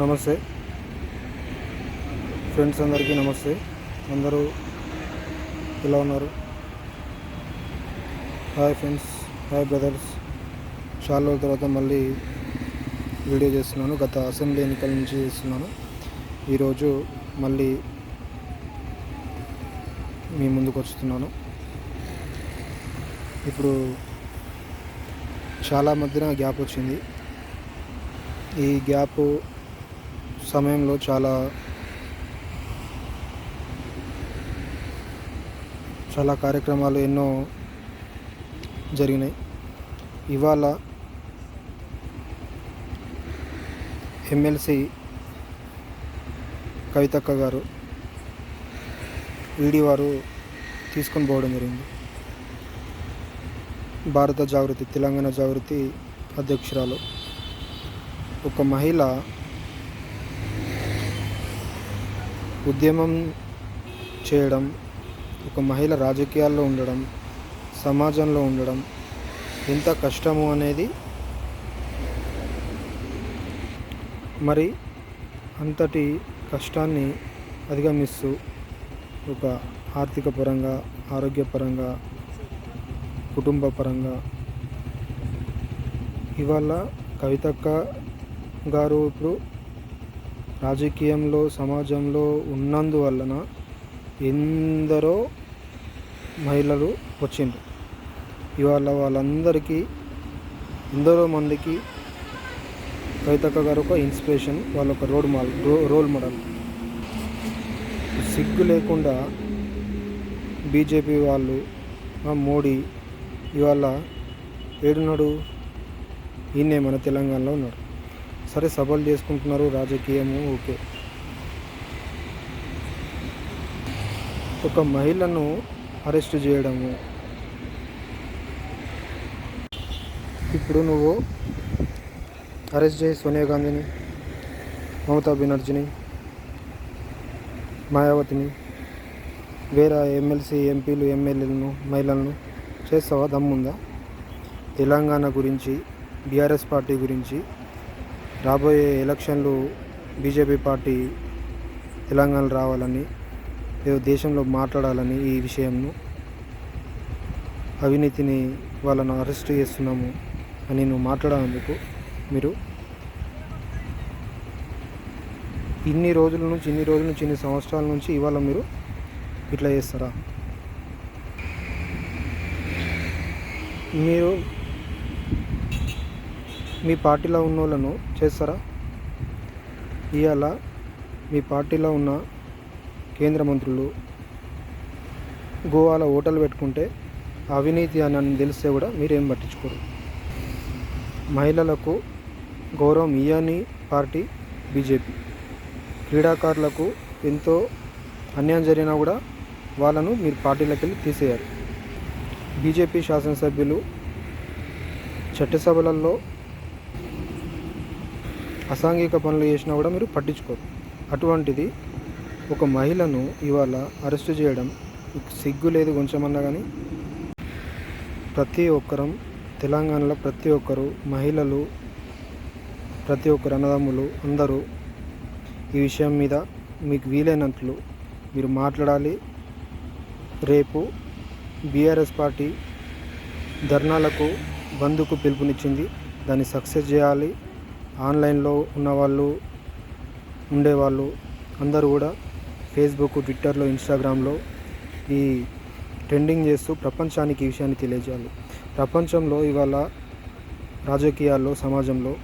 నమస్తే. ఫ్రెండ్స్ అందరికీ నమస్తే. అందరూ ఎలా ఉన్నారు? హాయ్ ఫ్రెండ్స్ హాయ్ బ్రదర్స్ చాలా రోజుల తర్వాత మళ్ళీ వీడియో చేస్తున్నాను. గత అసెంబ్లీ ఎన్నికల నుంచి చేస్తున్నాను. ఈరోజు మళ్ళీ మీ ముందుకు వస్తున్నాను. ఇప్పుడు చాలా మధ్యన గ్యాప్ వచ్చింది. ఈ గ్యాప్ సమయంలో చాలా చాలా కార్యక్రమాలు ఎన్నో జరిగినాయి. ఇవాళ ఎమ్మెల్సీ కవితక్క గారు ఈడీ వారు తీసుకొని పోవడం జరిగింది. భారత జాగృతి తెలంగాణ జాగృతి అధ్యక్షురాలు. ఒక మహిళ ఉద్యమం చేయడం ఒక మహిళ రాజకీయాల్లో ఉండడం సమాజంలో ఉండడం ఎంత కష్టము అనేది మరి అంతటి కష్టాన్ని అధిగమిస్తూ ఒక ఆర్థిక పరంగా ఆరోగ్యపరంగా కుటుంబ పరంగా ఇవాళ కవితక్క గారు ఇప్పుడు రాజకీయంలో సమాజంలో ఉన్నందువలన ఎందరో మహిళలు వచ్చిండ్రు. ఇవాళ వాళ్ళందరికీ ఎందరో మందికి కవితక్క గారు ఒక ఇన్స్పిరేషన్ వాళ్ళ ఒక రోడ్ మోడల్ రోల్ మోడల్. సిగ్గు లేకుండా బీజేపీ వాళ్ళు మోడీ ఇవాళ ఏడున్నాడు? ఈయనే మన తెలంగాణలో ఉన్నాడు. సరే సభలు చేసుకుంటున్నారు రాజకీయము ఓకే. ఒక మహిళను అరెస్ట్ చేయడము. ఇప్పుడు నువ్వు అరెస్ట్ చేయి సోనియా గాంధీని మమతా బెనర్జీని మాయావతిని వేరే ఎమ్మెల్సీ ఎంపీలు ఎమ్మెల్యేలను మహిళలను చేస్తావా? దమ్ముందా? తెలంగాణ గురించి బీఆర్ఎస్ పార్టీ గురించి రాబోయే ఎలక్షన్లు బీజేపీ పార్టీ తెలంగాణ రావాలని ఏదో దేశంలో మాట్లాడాలని ఈ విషయంను అవినీతిని వాళ్ళను అరెస్ట్ చేస్తున్నాము అని నువ్వు మాట్లాడేందుకు మీరు ఇన్ని రోజుల నుంచి ఇన్ని రోజుల నుంచి ఇన్ని సంవత్సరాల నుంచి ఇవాళ మీరు ఇట్లా చేస్తారా? మీరు మీ పార్టీలో ఉన్న వాళ్ళను చేస్తారా? ఇవాళ మీ పార్టీలో ఉన్న కేంద్ర మంత్రులు గోవాలో హోటల్ పెట్టుకుంటే అవినీతి అని అని తెలిస్తే కూడా మీరేం పట్టించుకోరు. మహిళలకు గౌరవం ఇయని పార్టీ బీజేపీ. క్రీడాకారులకు ఎంతో అన్యాయం జరిగినా కూడా వాళ్ళను మీరు పార్టీలోకి వెళ్ళి తీసేయాలి. బీజేపీ శాసనసభ్యులు చట్టసభలలో అసాంఘిక పనులు చేసినా కూడా మీరు పట్టించుకోరు. అటువంటిది ఒక మహిళను ఇవాళ అరెస్టు చేయడం మీకు సిగ్గు లేదు కొంచెమన్నా కానీ ప్రతి ఒక్కరం తెలంగాణలో ప్రతి ఒక్కరు మహిళలు ప్రతి ఒక్కరు అన్నదమ్ములు అందరూ ఈ విషయం మీద మీకు వీలైనట్లు మీరు మాట్లాడాలి. రేపు బీఆర్ఎస్ పార్టీ ధర్నాలకు బంధుకు పిలుపునిచ్చింది. దాన్ని సక్సెస్ చేయాలి. ఆన్లైన్లో ఉన్నవాళ్ళు ఉండేవాళ్ళు అందరూ కూడా ఫేస్బుక్ ట్విట్టర్లో ఇన్స్టాగ్రామ్లో ఈ ట్రెండింగ్ చేస్తూ ప్రపంచానికి ఈ విషయాన్ని తెలియజేయాలి. ప్రపంచంలో ఇవాళ రాజకీయాల్లో సమాజంలో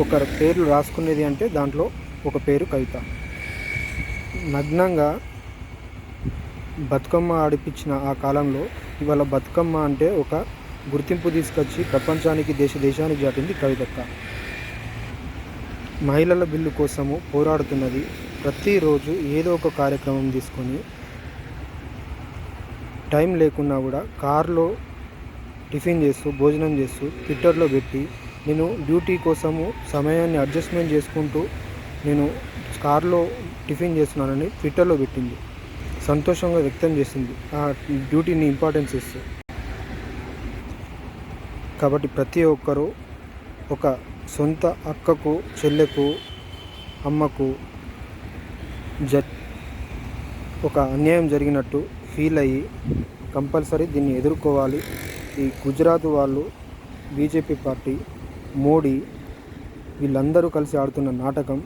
ఒకరి పేర్లు రాసుకునేది అంటే దాంట్లో ఒక పేరు కవిత. నగ్నంగా బతుకమ్మ ఆడిపించిన ఆ కాలంలో ఇవాళ బతుకమ్మ అంటే ఒక గుర్తింపు తీసుకొచ్చి ప్రపంచానికి దేశ దేశానికి చాటింది కవితక్క మహిళల బిల్లు కోసము పోరాడుతున్నది ప్రతిరోజు ఏదో ఒక కార్యక్రమం తీసుకొని టైం లేకున్నా కూడా కారులో టిఫిన్ చేస్తూ భోజనం చేస్తూ ట్విట్టర్లో పెట్టి నేను డ్యూటీ కోసము సమయాన్ని అడ్జస్ట్మెంట్ చేసుకుంటూ నేను కార్లో టిఫిన్ చేస్తున్నానని ట్విట్టర్లో పెట్టింది. సంతోషంగా వ్యక్తం చేసింది. ఆ డ్యూటీని ఇంపార్టెన్స్ ఇస్తూ. కాబట్టి ప్రతి ఒక్కరూ ఒక సొంత అక్కకు చెల్లెకు అమ్మకు జ ఒక అన్యాయం జరిగినట్టు ఫీల్ అయ్యి కంపల్సరీ దీన్ని ఎదుర్కోవాలి. ఈ గుజరాత్ వాళ్ళు బీజేపీ పార్టీ మోడీ వీళ్ళందరూ కలిసి ఆడుతున్న నాటకం.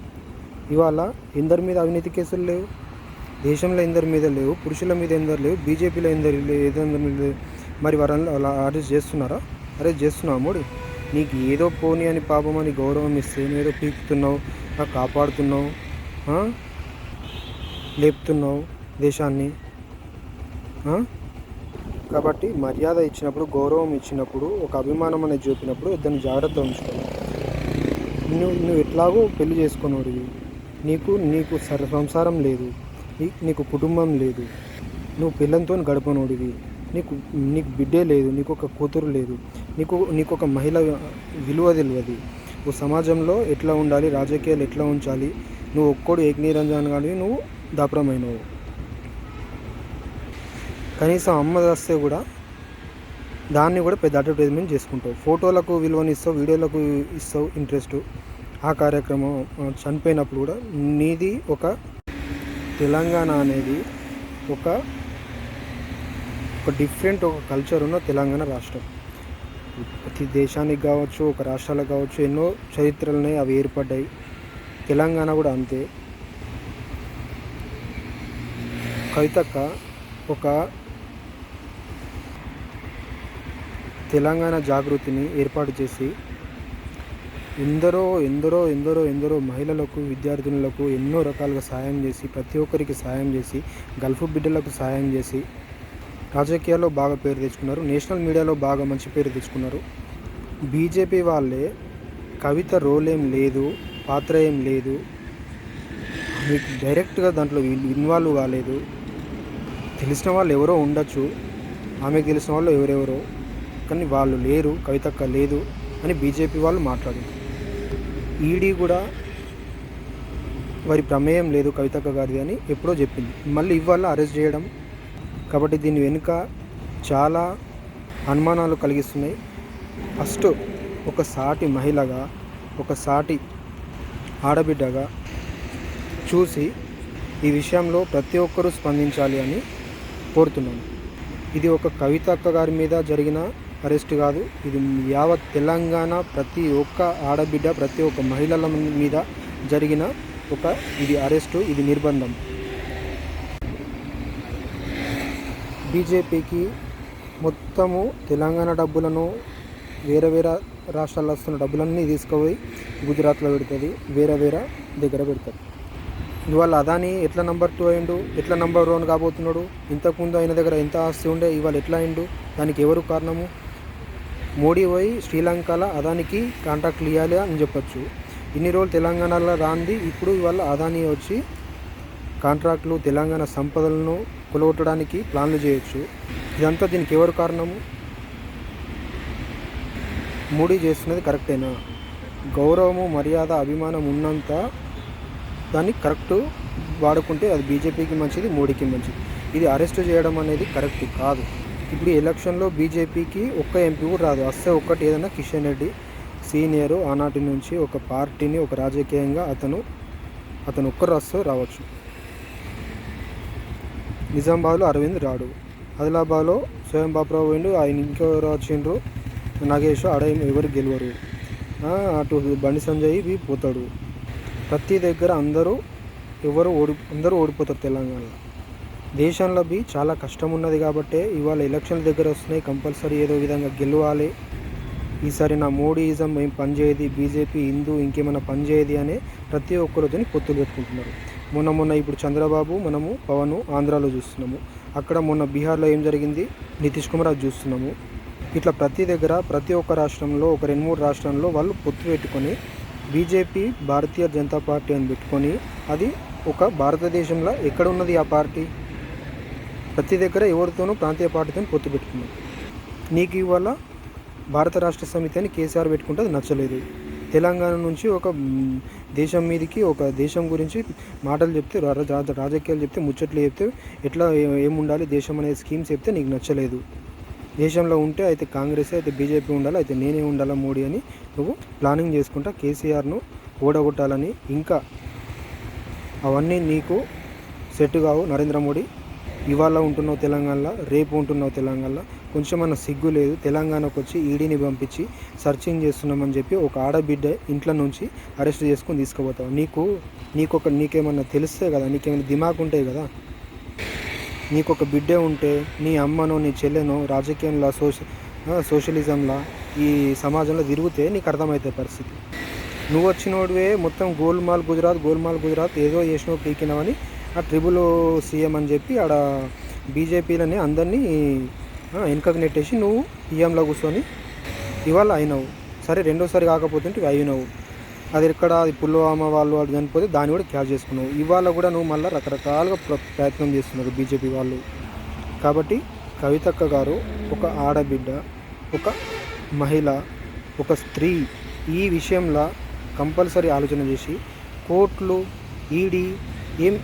ఇవాళ ఎందరి మీద అవినీతి కేసులు లేవు? దేశంలో ఎందరి మీద లేవు? పురుషుల మీద ఎందరు లేవు? బీజేపీలో ఎందరు లేవు ఏదెందరి మీద మరి వారు అలా అరెస్ట్ చేస్తున్నారా? అరే చేస్తున్నావు నీకు ఏదో పోనీ అని పాపం అని గౌరవం ఇస్తే ఏదో పీకుతున్నావు నాకు కాపాడుతున్నావు లేపుతున్నావు దేశాన్ని కాబట్టి మర్యాద ఇచ్చినప్పుడు గౌరవం ఇచ్చినప్పుడు ఒక అభిమానం అనేది చూపినప్పుడు ఇద్దరిని జాగ్రత్త ఉంచుకోవాలి. నువ్వు నువ్వు ఎట్లాగో పెళ్ళి చేసుకున్నోడివి. నీకు నీకు సర సంసారం లేదు. నీకు కుటుంబం లేదు. నువ్వు పిల్లలతో గడపనోడివి. నీకు నీకు బిడ్డే లేదు నీకు ఒక కూతురు లేదు నీకు నీకు ఒక మహిళ విలువ తెలియదు. నువ్వు సమాజంలో ఎట్లా ఉండాలి రాజకీయాలు ఎట్లా ఉంచాలి నువ్వు ఒక్కడు ఏకనీరంజన్ కానీ నువ్వు దాపరమైనవు. కనీసం అమ్మ వస్తే కూడా దాన్ని కూడా పెద్ద అడ్వర్టైజ్మెంట్ చేసుకుంటావు. ఫోటోలకు విలువని ఇస్తావు వీడియోలకు ఇస్తావు ఇంట్రెస్ట్. ఆ కార్యక్రమం చనిపోయినప్పుడు కూడా నీది ఒక తెలంగాణ అనేది ఒక ఒక డిఫరెంట్ ఒక కల్చర్ ఉన్న తెలంగాణ రాష్ట్రం. ప్రతి దేశానికి కావచ్చు ఒక రాష్ట్రాలకు కావచ్చు ఎన్నో చరిత్రలు అవి ఏర్పడ్డాయి. తెలంగాణ కూడా అంతే. కవితక్క ఒక తెలంగాణ జాగృతిని ఏర్పాటు చేసి ఎందరో ఎందరో ఎందరో ఎందరో మహిళలకు విద్యార్థినులకు ఎన్నో రకాలుగా సాయం చేసి ప్రతి ఒక్కరికి సాయం చేసి గల్ఫ్ బిడ్డలకు సాయం చేసి రాజకీయాల్లో బాగా పేరు తెచ్చుకున్నారు. నేషనల్ మీడియాలో బాగా మంచి పేరు తెచ్చుకున్నారు. బీజేపీ వాళ్ళే కవిత రోల్ ఏం లేదు పాత్ర ఏం లేదు. మీకు డైరెక్ట్గా దాంట్లో ఇన్వాల్వ్ కాలేదు. తెలిసిన వాళ్ళు ఎవరో ఉండొచ్చు. ఆమెకు తెలిసిన వాళ్ళు ఎవరెవరో. కానీ వాళ్ళు లేరు కవితక్క లేదు అని బీజేపీ వాళ్ళు మాట్లాడారు. ఈడీ కూడా వారి ప్రమేయం లేదు కవితక్క గారిది అని ఎప్పుడో చెప్పింది. మళ్ళీ ఇవాళ అరెస్ట్ చేయడం కాబట్టి దీని వెనుక చాలా అనుమానాలు కలిగిస్తున్నాయి. ఫస్ట్ ఒక సాటి మహిళగా ఒక సాటి ఆడబిడ్డగా చూసి ఈ విషయంలో ప్రతి ఒక్కరూ స్పందించాలి అని కోరుతున్నాను. ఇది ఒక కవిత అక్క గారి మీద జరిగిన అరెస్ట్ కాదు. ఇది యావత్ తెలంగాణ ప్రతి ఒక్క ఆడబిడ్డ ప్రతి ఒక్క మహిళల మీద జరిగిన ఒక ఇది అరెస్టు ఇది నిర్బంధం. బీజేపీకి మొత్తము తెలంగాణ డబ్బులను వేరే వేరే రాష్ట్రాల్లో వస్తున్న డబ్బులన్నీ తీసుకుపోయి గుజరాత్లో పెడుతుంది వేరే వేరే దగ్గర పెడతారు ఇవాళ అదాని ఎట్లా నెంబర్ టూ అయిండు ఎట్లా నెంబర్ వన్ కాబోతున్నాడు ఇంతకుముందు ఆయన దగ్గర ఎంత ఆస్తి ఉండే ఇవాళ ఎట్లా అయిండు దానికి ఎవరు కారణము? మోడీ పోయి శ్రీలంకలో అదానికి కాంట్రాక్ట్లు ఇవ్వాలి అని చెప్పొచ్చు. ఇన్ని రోజులు తెలంగాణలో రాంది ఇప్పుడు ఇవాళ అదాని వచ్చి కాంట్రాక్ట్లు తెలంగాణ సంపదలను కొలగొట్టడానికి ప్లాన్లు చేయొచ్చు. ఇదంతా దీనికి ఎవరు కారణము? మోడీ చేస్తున్నది కరెక్టేనా? గౌరవము మర్యాద అభిమానం ఉన్నంత దాన్ని కరెక్ట్ వాడుకుంటే అది బీజేపీకి మంచిది మోడీకి మంచిది. ఇది అరెస్ట్ చేయడం అనేది కరెక్ట్ కాదు. ఇప్పుడు ఎలక్షన్లో బీజేపీకి ఒక్క ఎంపీ కూడా రాదు. వస్తే ఒక్కటి ఏదైనా కిషన్ రెడ్డి సీనియర్ ఆనాటి నుంచి ఒక పార్టీని ఒక రాజకీయంగా అతను అతను ఒక్కరు వస్తే రావచ్చు. నిజామాబాద్లో అరవింద్ రాడు. ఆదిలాబాద్లో స్వయం బాపురావు పోయిండు ఆయన ఇంకెవరు వచ్చిండ్రు నాగేష్ ఆడ ఎవరు గెలవరు. అటు బండి సంజయ్ పోతాడు. ప్రతి దగ్గర అందరూ ఎవరు ఓడి అందరూ ఓడిపోతారు తెలంగాణలో. దేశంలో బి చాలా కష్టం ఉన్నది కాబట్టే ఇవాళ ఎలక్షన్ల దగ్గర వస్తున్నాయి. కంపల్సరీ ఏదో విధంగా గెలవాలి. ఈసారి నా మోడీయిజం ఏం పనిచేయదు బీజేపీ హిందూ ఇంకేమైనా పనిచేయదు అనే ప్రతి ఒక్కరితో పొత్తులు పెట్టుకుంటున్నారు. మొన్న మొన్న ఇప్పుడు చంద్రబాబు మనము పవన్ ఆంధ్రాలో చూస్తున్నాము. అక్కడ మొన్న బీహార్లో ఏం జరిగింది? నితీష్ కుమార్ అది చూస్తున్నాము. ఇట్లా ప్రతి దగ్గర ప్రతి ఒక్క రాష్ట్రంలో ఒక రెండు మూడు రాష్ట్రంలో వాళ్ళు పొత్తు పెట్టుకొని బీజేపీ భారతీయ జనతా పార్టీ అని పెట్టుకొని అది ఒక భారతదేశంలో ఎక్కడ ఉన్నది ఆ పార్టీ? ప్రతి దగ్గర ఎవరితోనూ ప్రాంతీయ పార్టీతో పొత్తు పెట్టుకున్నాం. నీకు ఇవాళ భారత రాష్ట్ర సమితి అని కేసీఆర్ పెట్టుకుంటే అది నచ్చలేదు. తెలంగాణ నుంచి ఒక దేశం మీదకి ఒక దేశం గురించి మాటలు చెప్తే రా- రాజకీయాలు చెప్తే ముచ్చట్లు చెప్తే ఎట్లా ఏముండాలి దేశం అనే స్కీమ్స్ చెప్తే నీకు నచ్చలేదు. దేశంలో ఉంటే అయితే కాంగ్రెస్ అయితే బీజేపీ ఉండాలి అయితే నేనే ఉండాలా మోడీ అని నువ్వు ప్లానింగ్ చేసుకుంటా కేసీఆర్ను ఓడగొట్టాలని ఇంకా అవన్నీ నీకు సెట్ కావు నరేంద్ర మోడీ. ఇవాళ ఉంటున్నావు తెలంగాణలో రేపు ఉంటున్నావు తెలంగాణలో కొంచెం అన్న సిగ్గు లేదు. తెలంగాణకు వచ్చి ఈడీని పంపించి సర్చింగ్ చేస్తున్నామని చెప్పి ఒక ఆడబిడ్డ ఇంట్లో నుంచి అరెస్ట్ చేసుకుని తీసుకుపోతావు. నీకు నీకు ఒక నీకేమన్నా తెలిస్తే కదా నీకేమైనా దిమాగ్ ఉంటాయి కదా. నీకు ఒక బిడ్డే ఉంటే నీ అమ్మనో నీ చెల్లెనో రాజకీయంలో సోష సోషలిజంలో ఈ సమాజంలో తిరిగితే నీకు అర్థమవుతాయి పరిస్థితి. నువ్వు వచ్చినోడివే మొత్తం గోల్మాల్ గుజరాత్ గోల్మాల్ గుజరాత్ ఏదో చేసినావు పీకినావని ఆ ట్రిబుల్ సీఎం అని చెప్పి ఆడ బీజేపీలని అందరినీ వెనకకు నెట్టేసి నువ్వు పీఎంలో కూర్చొని ఇవాళ అయినావు. సరే రెండోసారి కాకపోతుంటే ఇవి అయినావు. అది ఎక్కడ? అది వాళ్ళు అది చనిపోతే దాన్ని కూడా క్యాచ్ చేసుకున్నావు. ఇవాళ కూడా నువ్వు మళ్ళీ రకరకాలుగా ప్ర- ప్రయత్నం చేస్తున్నారు బీజేపీ వాళ్ళు. కాబట్టి కవితక్క గారు ఒక ఆడబిడ్డ ఒక మహిళ ఒక స్త్రీ ఈ విషయంలో కంపల్సరీ ఆలోచన చేసి కోర్టులు ఈడీ ఏం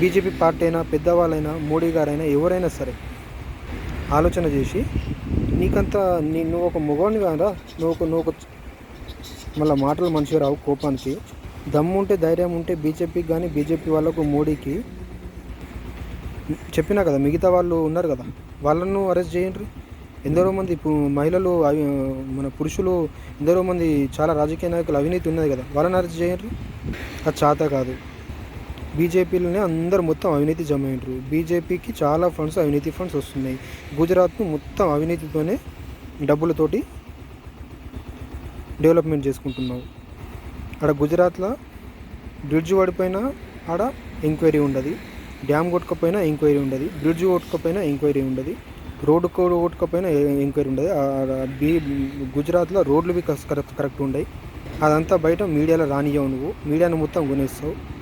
బీజేపీ పార్టీ అయినా పెద్దవాళ్ళైనా మోడీ గారైనా ఎవరైనా సరే ఆలోచన చేసి నీకంత నీ నువ్వు ఒక మగవాడిని కాదా నువ్వు ఒక నువ్వు ఒక మళ్ళీ మాటలు మంచిగా రావు కోపానికి. దమ్ము ఉంటే ధైర్యం ఉంటే బీజేపీకి కానీ బీజేపీ వాళ్ళకు మోడీకి చెప్పినా కదా మిగతా వాళ్ళు ఉన్నారు కదా. వాళ్ళను అరెస్ట్ చేయండి. ఎందరో మంది పు- మహిళలు అవి మన పురుషులు ఎందరో మంది చాలా రాజకీయ నాయకులు అవినీతి ఉన్నది కదా. వాళ్ళని అరెస్ట్ చేయండి. అది చాత కాదు. బీజేపీలోనే అందరు మొత్తం అవినీతి జమ అయ్యారు బీజేపీకి చాలా ఫండ్స్ అవినీతి ఫండ్స్ వస్తున్నాయి. గుజరాత్ను మొత్తం అవినీతితోనే డబ్బులతోటి డెవలప్మెంట్ చేసుకుంటున్నావు. ఆడ గుజరాత్లో బ్రిడ్జ్ పడిపోయినా ఆడ ఎంక్వైరీ ఉండదు. డ్యామ్ కొట్టుకపోయినా ఎంక్వైరీ ఉండదు. బ్రిడ్జ్ కొట్టుకపోయినా ఎంక్వైరీ ఉండదు. రోడ్డు కోడ్ కొట్టుకపోయినా ఎంక్వైరీ ఉండదు. బీ గుజరాత్లో రోడ్లు కరెక్ట్ కరెక్ట్ ఉండవు అదంతా బయట మీడియాలో రానియవు నువ్వు. మీడియాను మొత్తం కొనేస్తావు.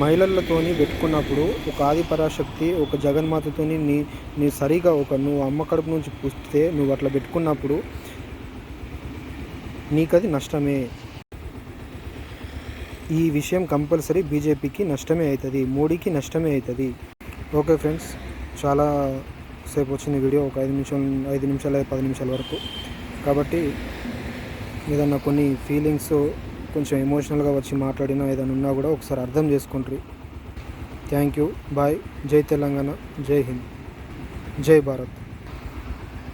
మహిళలతోని పెట్టుకున్నప్పుడు ఒక ఆదిపరాశక్తి ఒక జగన్మాతతోని నీ నీ సరిగా ఒక నువ్వు అమ్మ కడుపు నుంచి పుస్తే నువ్వు అట్లా పెట్టుకున్నప్పుడు నీకది నష్టమే. ఈ విషయం కంపల్సరీ బీజేపీకి నష్టమే అవుతుంది మోడీకి నష్టమే అవుతుంది ఓకే ఫ్రెండ్స్ చాలా సేపు వచ్చిన వీడియో ఒక ఐదు నిమిషాలు ఐదు నిమిషాలు పది నిమిషాల వరకు. కాబట్టి ఏదన్నా కొన్ని ఫీలింగ్స్ కొంచెం ఎమోషనల్గా వచ్చి మాట్లాడినా ఏదైనా ఉన్నా కూడా ఒకసారి అర్థం చేసుకుంటారు. థ్యాంక్ యూ బాయ్ జై తెలంగాణ. జై హింద్. జై భారత్.